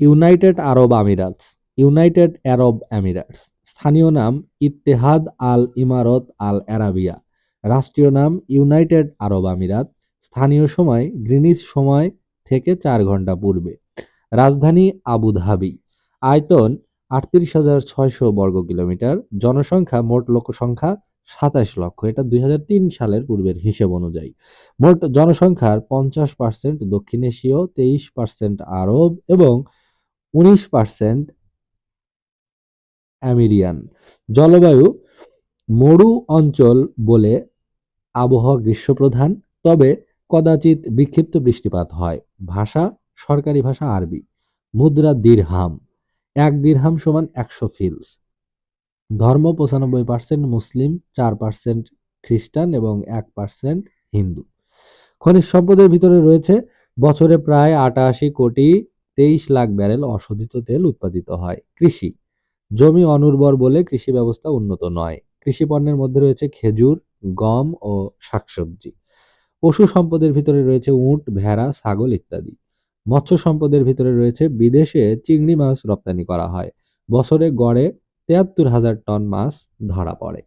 United Arab Emirates, United Arab Emirates স্থানীয় নাম ইত্তেহাদ আল ইমারত আল আরাবিয়া। রাষ্ট্রীয় নাম ইউনাইটেড আরব আমিরাত। স্থানীয় সময় গ্রিনিচ সময় থেকে চার ঘণ্টা পূর্বে। রাজধানী আবুধাবি আয়তন আটত্রিশ হাজার ছয়শো বর্গ কিলোমিটার। জনসংখ্যা মোট লোকসংখ্যা সাতাশ লক্ষ। এটা দুই হাজার তিন সালের পূর্বের হিসেব অনুযায়ী। মোট জনসংখ্যার পঞ্চাশ পার্সেন্ট দক্ষিণ এশীয়, তেইশ পার্সেন্ট আরব এবং উনিশ পার্সেন্ট অ্যামিরিয়ান। জলবায়ু মরু অঞ্চল বলে আবহাওয়া গ্রীষ্মপ্রধান, তবে কদাচিৎ বিক্ষিপ্ত বৃষ্টিপাত হয়। ভাষা, সরকারি ভাষা আরবি। মুদ্রা দিরহাম, এক দিরহাম সমান একশো ফিলস। ধর্ম পঁচানব্বই পার্সেন্ট মুসলিম, চার পার্সেন্ট খ্রিস্টান এবং এক পার্সেন্ট হিন্দু। খনিজ সম্পদের ভিতরে রয়েছে বছরে প্রায় আটাশি কোটি তেইশ লাখ ব্যারেল অশোধিত তেল উৎপাদিত হয়। কৃষি। জমি অনুর্বর বলে কৃষি ব্যবস্থা উন্নত নয়। কৃষি পণ্যের মধ্যে রয়েছে খেজুর, গম ও শাকসবজি। পশু সম্পদের ভিতরে রয়েছে উট, ভেড়া, ছাগল ইত্যাদি। মৎস্য সম্পদের ভিতরে রয়েছে বিদেশে চিংড়ি মাছ রপ্তানি করা হয়। বছরে গড়ে তেয়াত্তর হাজার টন মাছ ধরা পড়ে।